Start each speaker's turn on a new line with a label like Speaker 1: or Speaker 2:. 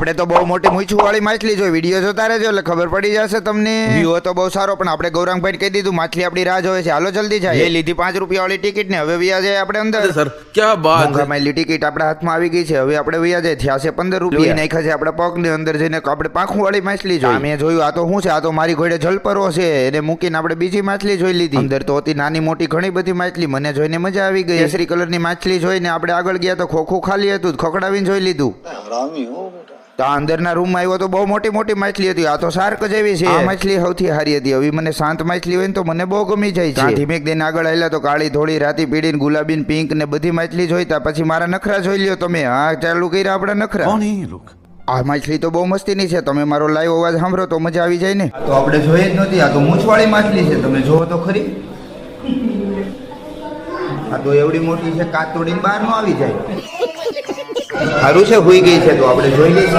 Speaker 1: આપણે તો બહુ મોટી મૂછવાળી માછલી જોઈ. વીડિયો જોતા રહેજો એટલે ખબર પડી જશે તમને. વ્યૂ તો બહુ સારો પણ આપણે ગૌરાંગભાઈ કહી દીધું માછલી આપણી રાહ જોવે છે. હાલો જલ્દી જાય. એ લીધી પાંચ રૂપિયા વાળી ટિકિટ ને હવે વ્યા જાય આપણે અંદર.
Speaker 2: સર ક્યાં વાત
Speaker 1: મોંઘામાં ટિકિટ આપણા હાથમાં આવી ગઈ છે. હવે આપણે વ્યા જાય. થયા પંદર રૂપિયા. નાખ્યા છે આપણા પગની. અંદર જઈને આપણે પાંખું વાળી માછલી જોઈ. મેં જોયું આ તો શું છે? આ તો મારી ઘોડે જલપરો છે. એને મૂકીને આપણે બીજી માછલી જોઈ લીધી. અંદર તો હતી નાની મોટી ઘણી બધી માછલી. મને જોઈને મજા આવી ગઈ. કેસરી કલરની માછલી જોઈને આપણે આગળ ગયા તો ખોખું ખાલી હતું. ખોખડાવીને જોઈ લીધું. રામી હો બેટા. તો આ અંદરના રૂમમાં આવ્યો તો બહુ મોટી મોટી માછલી હતી. આ તો શાર્ક જેવી છે. આ માછલી સૌથી સારી હતી. હવે મને શાંત માછલી હોય ને તો મને બહુ ગમી જાય છે. ધીમેક દઈને આગળ આવેલા તો કાળી ધોળી રાતી પીળી ગુલાબી પિંક ને બધી માછલી જોઈતા. પછી મારા નખરા જોઈ લ્યો તમે. હા ચાલુ કર્યા આપણા નખરા. આ માછલી તો બહુ મસ્તીની છે. તમે મારો લાઈવ અવાજ સાંભળો તો મજા આવી જાય ને. તો આપણે જોઈએ જ નથી. આ તો મૂછવાળી માછલી છે. તમે જોવો તો ખરી. આ તો એવડી મોટી છે કાચ તોડીને બહાર આવી જાય. સારું છે હોઈ ગઈ છે તો આપણે જોઈ લઈશું.